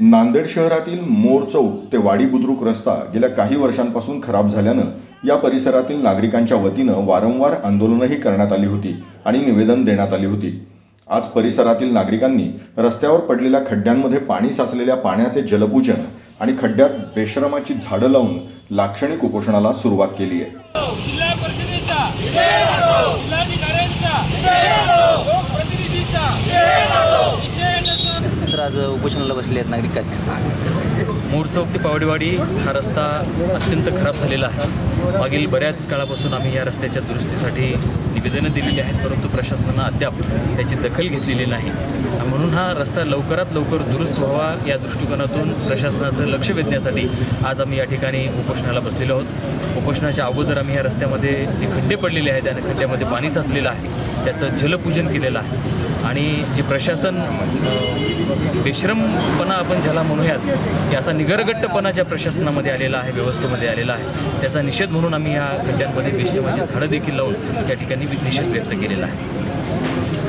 नांदेड शहरातील मोर चौक ते वाडी बुद्रुक रस्ता गेल्या काही वर्षांपासून खराब झाल्यानं या परिसरातील नागरिकांच्या वतीनं वारंवार आंदोलनही करण्यात आली होती आणि निवेदन देण्यात आली होती. आज परिसरातील नागरिकांनी रस्त्यावर पडलेल्या खड्ड्यांमध्ये पाणी साचलेल्या पाण्याचे जलपूजन आणि खड्ड्यात बेश्रमाची झाडं लावून लाक्षणिक उपोषणाला सुरुवात केली आहे. आज उपोषणाला बसले आहेत नागरिक काय मोरचौक ते पावडेवाडी हा रस्ता अत्यंत खराब झालेला आहे. मागील बऱ्याच काळापासून आम्ही या रस्त्याच्या दुरुस्तीसाठी निवेदनं दिलेली आहेत परंतु प्रशासनानं अद्याप त्याची दखल घेतलेली नाही. म्हणून हा रस्ता लवकरात लवकर दुरुस्त व्हावा या दृष्टिकोनातून प्रशासनाचं लक्ष वेधण्यासाठी आज आम्ही या ठिकाणी उपोषणाला बसलेलो आहोत. उपोषणाच्या अगोदर आम्ही या रस्त्यामध्ये जे खड्डे पडलेले आहेत त्या खड्ड्यामध्ये पाणी साचलेलं आहे. त्याचं जलपूजन केलेलं आहे. आणि जे प्रशासन बेश्रमपणा आपण ज्याला म्हणूयात की असा निगरगट्टपणा ज्या प्रशासनामध्ये आलेला आहे व्यवस्थेमध्ये आलेला आहे त्याचा निषेध म्हणून आम्ही या खड्ड्यांमध्ये बेश्रमाची झाडं देखील लावून त्या ठिकाणी निषेध व्यक्त केलेला आहे.